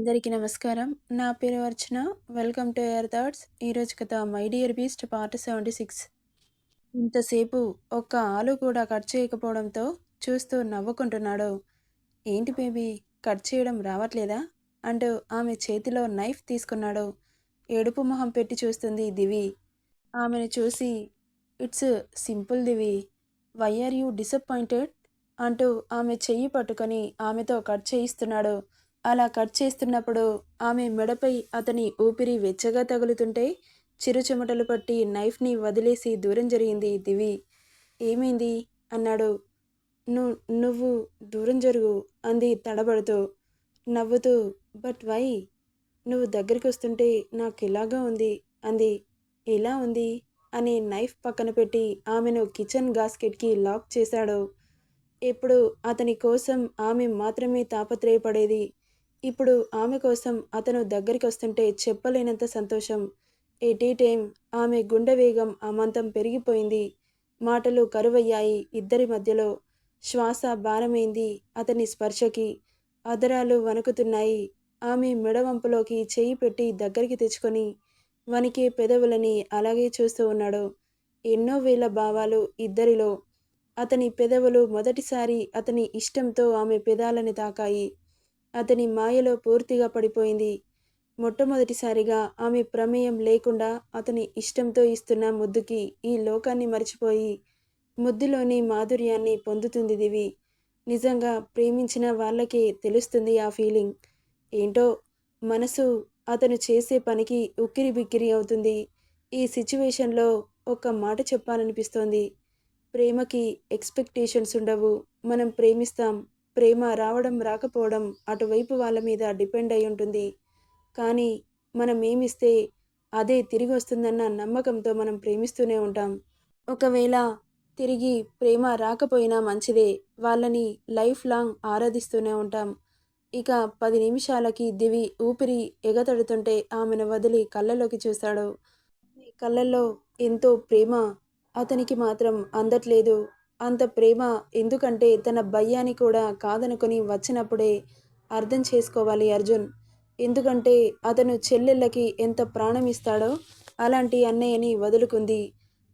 అందరికీ నమస్కారం. నా పేరు Archana. Welcome to air thoughts. ఈరోజు కథ 'మై డియర్ బీస్ట్' పార్ట్ 76. ఇంతసేపు ఒక్క ఆలు కూడా కట్ చేయకపోవడంతో చూస్తూ నవ్వుకుంటున్నాడు. ఏంటి బేబీ కట్ చేయడం రావట్లేదా? అంటూ ఆమె చేతిలో నైఫ్ తీసుకున్నాడు. ఏడుపు మొహం పెట్టి చూస్తుంది దివి. ఆమెను చూసి it's simple Divi. Why are you disappointed? అంటూ ఆమె చెయ్యి పట్టుకొని ఆమెతో కట్ చేయిస్తున్నాడు. అలా కట్ చేస్తున్నప్పుడు ఆమె మెడపై అతని ఊపిరి వెచ్చగా తగులుతుంటే చిరుచెమటలు పట్టి నైఫ్ని వదిలేసి దూరం జరిగింది దివి. ఏమైంది? అన్నాడు. ను నువ్వు దూరం జరుగు అంది తడబడుతూ. నవ్వుతూ బట్ వై? నువ్వు దగ్గరికి వస్తుంటే నాకు ఇలాగా ఉంది అంది. ఎలా ఉంది? అని నైఫ్ పక్కన పెట్టి ఆమెను కిచెన్ గాస్కెట్కి లాక్ చేశాడు. ఇప్పుడు అతని కోసం ఆమె మాత్రమే తాపత్రయపడేది. ఇప్పుడు ఆమె కోసం అతను దగ్గరికి వస్తుంటే చెప్పలేనంత సంతోషం. ఎటీ టైం ఆమె గుండె వేగం అమాంతం పెరిగిపోయింది. మాటలు కరువయ్యాయి ఇద్దరి మధ్యలో. శ్వాస భారమైంది అతని స్పర్శకి. అదరాలు వణుకుతున్నాయి. ఆమె మెడవంపులోకి చేయి పెట్టి దగ్గరికి తెచ్చుకొని వణికే పెదవులని అలాగే చూస్తూ ఉన్నాడు. ఎన్నో వేల భావాలు ఇద్దరిలో. అతని పెదవులు మొదటిసారి అతని ఇష్టంతో ఆమె పెదాలని తాకాయి. అతని మాయలో పూర్తిగా పడిపోయింది. మొట్టమొదటిసారిగా ఆమె ప్రమేయం లేకుండా అతని ఇష్టంతో ఇస్తున్న ముద్దుకి ఈ లోకాన్ని మర్చిపోయి ముద్దులోని మాధుర్యాన్ని పొందుతుంది దివి. నిజంగా ప్రేమించిన వాళ్ళకే తెలుస్తుంది ఆ ఫీలింగ్. ఏంటో మనసు అతను చేసే పనికి ఉక్కిరి బిక్కిరి అవుతుంది. ఈ సిచ్యువేషన్లో ఒక మాట చెప్పాలనిపిస్తోంది. ప్రేమకి ఎక్స్పెక్టేషన్స్ ఉండవు. మనం ప్రేమిస్తాం. ప్రేమ రావడం రాకపోవడం అటువైపు వాళ్ళ మీద డిపెండ్ అయి ఉంటుంది. కానీ మనం ఏమిస్తే అదే తిరిగి వస్తుందన్న నమ్మకంతో మనం ప్రేమిస్తూనే ఉంటాం. ఒకవేళ తిరిగి ప్రేమ రాకపోయినా మంచిదే. వాళ్ళని లైఫ్ లాంగ్ ఆరాధిస్తూనే ఉంటాం. ఇక పది నిమిషాలకి దివి ఊపిరి ఎగతడుతుంటే ఆమెను వదిలి కళ్ళలోకి చూశాడు. కళ్ళల్లో ఎంతో ప్రేమ అతనికి మాత్రం అందట్లేదు. అంత ప్రేమ ఎందుకంటే తన భయ్యాని కూడా కాదనుకొని వచ్చినప్పుడే అర్థం చేసుకోవాలి అర్జున్. ఎందుకంటే అతను చెల్లెళ్ళకి ఎంత ప్రాణం ఇస్తాడో అలాంటి అన్నయ్యని వదులుకుంది.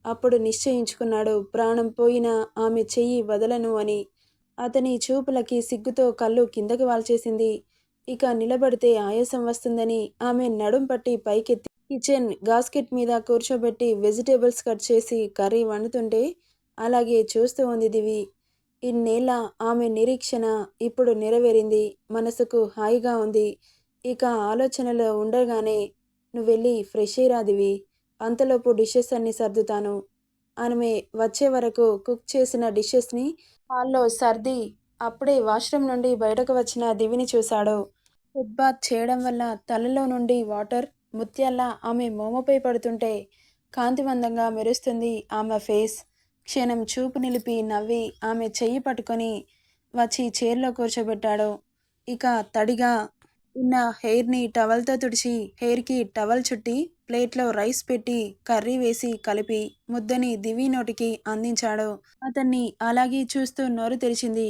అప్పుడు నిశ్చయించుకున్నాడు ప్రాణం పోయినా ఆమె చెయ్యి వదలను అని. అతని చూపులకి సిగ్గుతో కళ్ళు కిందకి వాల్చేసింది. ఇక నిలబడితే ఆయాసం వస్తుందని ఆమె నడుం పట్టి పైకెత్తి కిచెన్ గాస్కెట్ మీద కూర్చోబెట్టి వెజిటేబుల్స్ కట్ చేసి కర్రీ వండుతుంటే అలాగే చూస్తూ ఉంది దివి. ఇన్నేళ్ళ ఆమె నిరీక్షణ ఇప్పుడు నెరవేరింది. మనసుకు హాయిగా ఉంది. ఇక ఆలోచనలో ఉండగానే నువ్వెళ్ళి ఫ్రెష్ అయ్యిరా దివి. అంతలోపు డిషెస్ అన్ని సర్దుతాను. ఆమె వచ్చే వరకు కుక్ చేసిన డిషెస్ని హాల్లో సర్ది అప్పుడే వాష్రూమ్ నుండి బయటకు వచ్చిన దివిని చూశాడు. ఫుడ్ బాత్ చేయడం వల్ల తలలో నుండి వాటర్ ముత్యాల్లా ఆమె మోమపై పడుతుంటే కాంతివంతంగా మెరుస్తుంది ఆమె ఫేస్. క్షణం చూపు నిలిపి నవ్వి ఆమె చెయ్యి పట్టుకొని వచ్చి చైర్లో కూర్చోబెట్టాడు. ఇక తడిగా ఉన్న హెయిర్ని టవల్తో తుడిచి హెయిర్కి టవల్ చుట్టి ప్లేట్లో రైస్ పెట్టి కర్రీ వేసి కలిపి ముద్దని దివి నోటికి అందించాడు. అతన్ని అలాగే చూస్తూ నోరు తెరిచింది.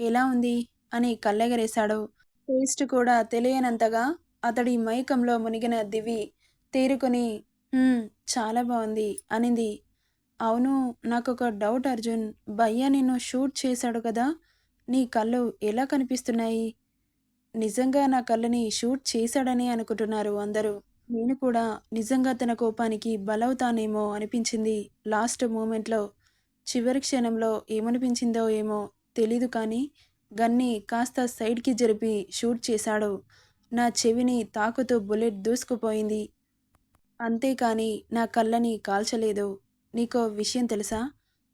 ఎలా ఉంది? అని కళ్ళెగరేశాడు. టేస్ట్ కూడా తెలియనంతగా అతడి మైకంలో మునిగిన దివి తేరుకొని చాలా బాగుంది అనింది. అవును నాకు ఒక డౌట్ అర్జున్. భయ్యా నిన్ను షూట్ చేశాడు కదా! నీ కళ్ళు ఎలా కనిపిస్తున్నాయి? నిజంగా నా కళ్ళని షూట్ చేశాడనే అనుకుంటున్నారు అందరూ. నేను కూడా నిజంగా తన కోపానికి బలవుతానేమో అనిపించింది లాస్ట్ మూమెంట్లో. చివరి క్షణంలో ఏమనిపించిందో ఏమో తెలీదు కానీ గన్ని కాస్త సైడ్కి జరిపి షూట్ చేశాడు. నా చెవిని తాకుతూ బుల్లెట్ దూసుకుపోయింది. అంతేకాని నా కళ్ళని కాల్చలేదు. నీకో విషయం తెలుసా?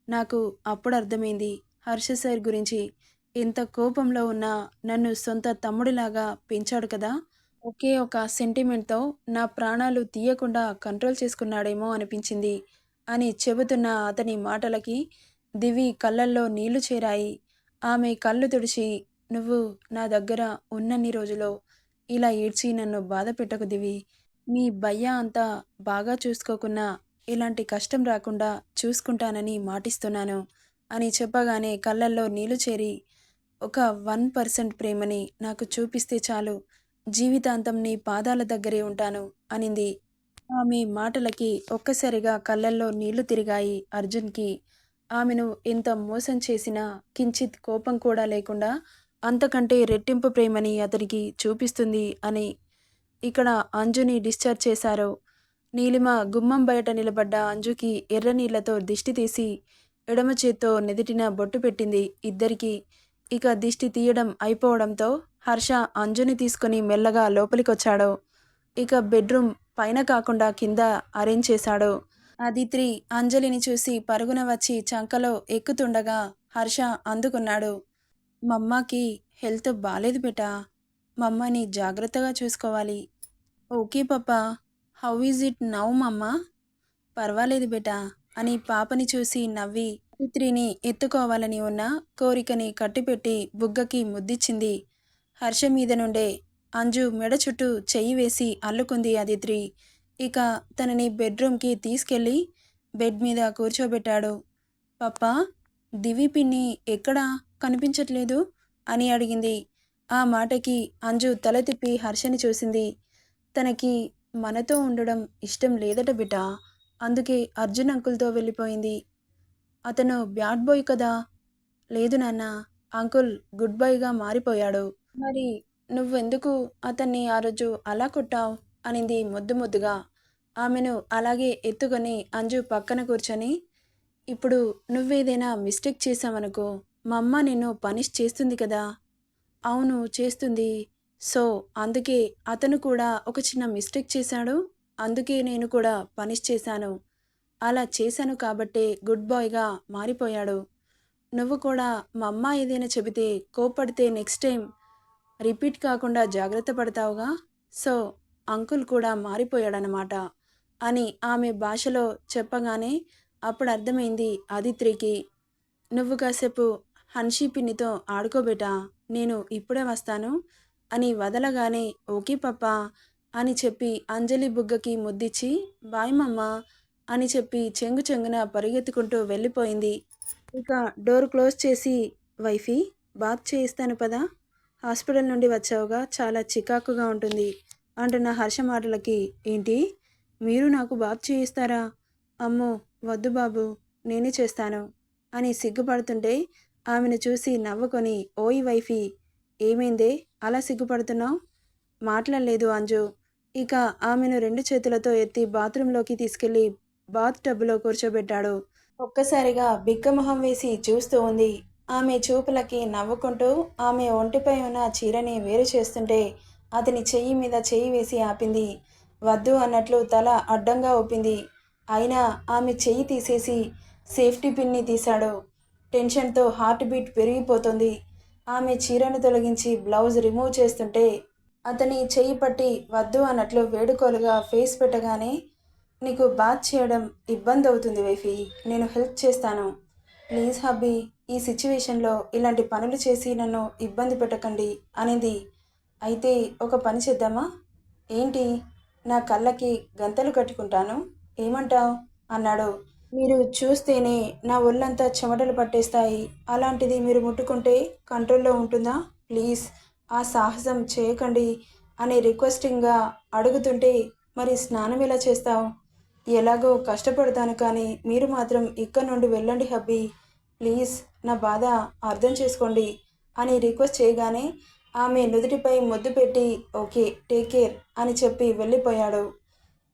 నాకు అప్పుడు అర్థమైంది హర్ష సార్ గురించి. ఎంత కోపంలో ఉన్న నన్ను సొంత తమ్ముడిలాగా పెంచాడు కదా! ఒకే ఒక సెంటిమెంట్తో నా ప్రాణాలు తీయకుండా కంట్రోల్ చేసుకున్నాడేమో అనిపించింది అని చెబుతున్న అతని మాటలకి దివి కళ్ళల్లో నీళ్ళు చేరాయి. ఆమె కళ్ళు తుడిచి నువ్వు నా దగ్గర ఉన్నన్ని రోజులో ఇలా ఏడ్చి నన్ను బాధపెట్టకు దివి. మీ భయ్య అంతా బాగా చూసుకోకున్నా ఇలాంటి కష్టం రాకుండా చూసుకుంటానని మాటిస్తున్నాను అని చెప్పగానే కళ్ళల్లో నీళ్ళు చేరి ఒక వన్ పర్సెంట్ ప్రేమని నాకు చూపిస్తే చాలు జీవితాంతం నీ పాదాల దగ్గరే ఉంటాను అనింది. ఆమె మాటలకి ఒక్కసారిగా కళ్ళల్లో నీళ్ళు తిరిగాయి అర్జున్కి. ఆమెను ఎంత మోసం చేసినా కించిత్ కోపం కూడా లేకుండా అంతకంటే రెట్టింపు ప్రేమని అతనికి చూపిస్తుంది అని ఇక్కడ అంజుని డిశ్చార్జ్ చేశారు. నీలిమ గుమ్మం బయట నిలబడ్డ అంజుకి ఎర్ర నీళ్ళతో దిష్టి తీసి ఎడమ చేత్తో నెదిటిన బొట్టు పెట్టింది ఇద్దరికి. ఇక దిష్టి తీయడం అయిపోవడంతో హర్ష అంజుని తీసుకుని మెల్లగా లోపలికొచ్చాడు. ఇక బెడ్రూమ్ పైన కాకుండా కింద అరేంజ్ చేశాడు. అదిత్రి అంజలిని చూసి పరుగున వచ్చి చంకలో ఎక్కుతుండగా హర్ష అందుకున్నాడు. మమ్మకి హెల్త్ బాలేదు బిటా. మమ్మని జాగ్రత్తగా చూసుకోవాలి. Okay papa how is it now mamma పర్వాలేదు బేటా. అని పాపని చూసి నవ్వి పుత్రిని ఎత్తుకోవాలని ఉన్న కోరికని కట్టిపెట్టి బుగ్గకి ముద్దిచ్చింది. హర్ష మీద నుండే అంజు మెడ చుట్టూ చెయ్యి వేసి అల్లుకుంది అదిత్రి. ఇక తనని బెడ్రూమ్కి తీసుకెళ్ళి బెడ్ మీద కూర్చోబెట్టాడు. పప్పా దివి పిన్ని ఎక్కడా? కనిపించట్లేదు? అని అడిగింది. ఆ మాటకి అంజు తల తిప్పి హర్షని చూసింది. తనకి మనతో ఉండడం ఇష్టం లేదట బిడ్డ అందుకే అర్జున్ అంకుల్తో వెళ్ళిపోయింది. అతను బ్యాడ్ బాయ్ కదా? లేదు నాన్న అంకుల్ గుడ్ బాయ్గా మారిపోయాడు. మరి నువ్వెందుకు అతన్ని ఆ రోజు అలా కొట్టావు? అనింది ముద్దు ముద్దుగా. ఆమెను అలాగే ఎత్తుకొని అంజు పక్కన కూర్చొని ఇప్పుడు నువ్వేదైనా మిస్టేక్ చేసావనుకో మా అమ్మ నిన్ను పనిష్ చేస్తుంది కదా? అవును చేస్తుంది. సో అందుకే అతను కూడా ఒక చిన్న మిస్టేక్ చేశాడు. అందుకే నేను కూడా పనిష్ చేశాను. అలా చేశాను కాబట్టే గుడ్ బాయ్గా మారిపోయాడు. నువ్వు కూడా మా అమ్మ ఏదైనా చెబితే కోపడితే నెక్స్ట్ టైం రిపీట్ కాకుండా జాగ్రత్త పడతావుగా? సో అంకుల్ కూడా మారిపోయాడనమాట అని ఆమె భాషలో చెప్పగానే అప్పుడు అర్థమైంది ఆదిత్రికి నువ్వు కాసేపు హన్షీ పిన్నితో ఆడుకోబేటా నేను ఇప్పుడే వస్తాను. అని వదలగానే ఓకే పాపా అని చెప్పి అంజలి బుగ్గకి ముద్దిచ్చి బాయ్ మమ్మ అని చెప్పి చెంగు చెంగున పరిగెత్తుకుంటూ వెళ్ళిపోయింది. ఇక డోర్ క్లోజ్ చేసి వైఫీ బాత్ చేయిస్తాను పదా. హాస్పిటల్ నుండి వచ్చావుగా చాలా చికాకుగా ఉంటుంది అంటున్న హర్ష మాటలకి ఏంటి మీరు నాకు బాత్ చేయిస్తారా? అమ్మో వద్దు బాబు నేనే చేస్తాను అని సిగ్గుపడుతుంటే ఆమెను చూసి నవ్వుకొని ఓయ్ వైఫీ ఏమైందే? అలా సిగ్గుపడుతున్నావు? మాట్లాడలేదు అంజు. ఇక ఆమెను రెండు చేతులతో ఎత్తి బాత్రూంలోకి తీసుకెళ్ళి బాత్ టబ్లో కూర్చోబెట్టాడు. ఒక్కసారిగా బిక్కమొహం వేసి చూస్తూ ఉంది. ఆమె చూపులకి నవ్వుకుంటూ ఆమె ఒంటిపై ఉన్న చీరని వేరు చేస్తుంటే అతని చెయ్యి మీద చెయ్యి వేసి ఆపింది. వద్దు అన్నట్లు తల అడ్డంగా ఒప్పింది అయినా ఆమె చెయ్యి తీసేసి సేఫ్టీ పిన్ని తీశాడు. టెన్షన్తో హార్ట్ బీట్ పెరిగిపోతుంది. ఆమె చీరను తొలగించి బ్లౌజ్ రిమూవ్ చేస్తుంటే అతని చెయ్యి పట్టి వద్దు అన్నట్లు వేడుకోలుగా ఫేస్ పెట్టగానే నీకు బాత్ చేయడం ఇబ్బంది అవుతుంది వైఫీ నేను హెల్ప్ చేస్తాను. ప్లీజ్ హబ్బీ ఈ సిచ్యువేషన్లో ఇలాంటి పనులు చేసి నన్ను ఇబ్బంది పెట్టకండి అనేది. అయితే ఒక పని చేద్దామా? ఏంటి? నా కళ్ళకి గంతలు కట్టుకుంటాను? ఏమంటావు? అన్నాడు. మీరు చూస్తేనే నా ఒళ్ళంతా చెమటలు పట్టేస్తాయి. అలాంటిది మీరు ముట్టుకుంటే కంట్రోల్లో ఉంటుందా? ప్లీజ్ ఆ సాహసం చేయకండి అని రిక్వెస్టింగ్గా అడుగుతుంటే మరి స్నానం ఎలా చేస్తావు? ఎలాగో కష్టపడతాను కానీ మీరు మాత్రం ఇక్కడ నుండి వెళ్ళండి హబ్బీ. ప్లీజ్ నా బాధ అర్థం చేసుకోండి అని రిక్వెస్ట్ చేయగానే ఆమె నుదుటిపై ముద్దు పెట్టి ఓకే టేక్ కేర్ అని చెప్పి వెళ్ళిపోయాడు.